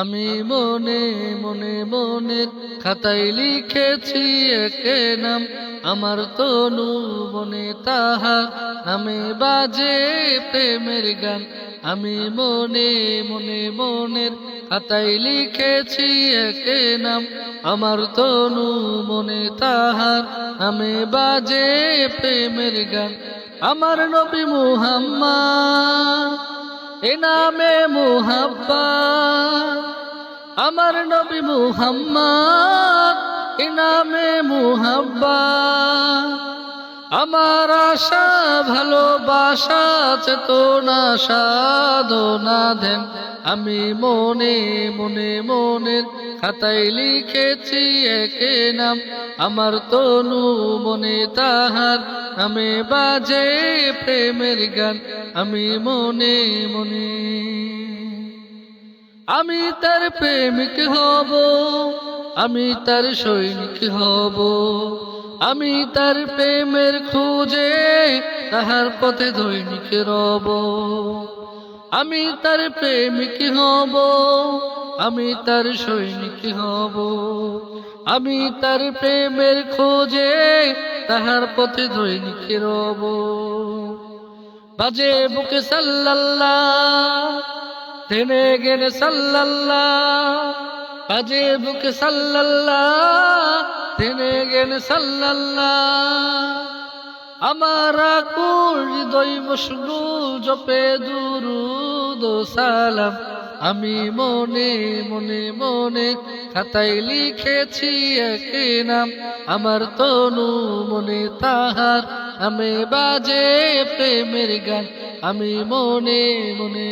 আমি মনে মনে মনের খাতায় লিখেছি একে নাম। আমার তনু মনে তাহা নামে বাজে প্রেমের গান। আমি মনে মনে মনের খাতায় লিখেছি একে নাম। আমার তনু মনে তাহার নামে বাজে প্রেমের গান। আমার নবী মুহাম্মদ এ নামে মুহাব্বা আমার নবী মুহাম্মদ এ নামে আমার আশা, ভালোবাসা, চেতনা, সাধনা ধ্যান আমি মনে মনে মনের খাতায় লিখেছি একে নাম। আমার তনু মনে তাহার আমি বাজে প্রেমের গান। আমি মনে মনে, আমি তার প্রেমিক হব। আমি তার সৈনিক হব। আমি তার প্রেমের খুঁজে তাহার পথে দৈনিক রব। আমি তার প্রেমিক হব, আমি তার সৈনিক হব। আমি তার প্রেমের খোঁজে তাহার পথে দৈনিক রব। বাজে বুকে সাল্লাল্লাহ থেনে গেলে সাল্লাল্লাহ বাজে বুকে সাল্লাল্লাহ থেনে গেলে সাল্লাল্লাহ। আমার আকুল হৃদয় মশগুল জপে দুরুদ সালাম। আমি মনে মনে মনে খাতায় লিখেছি একে নাম। আমার তনু মনে তাহার আমি বাজে প্রেমের গান। আমি মনে মনে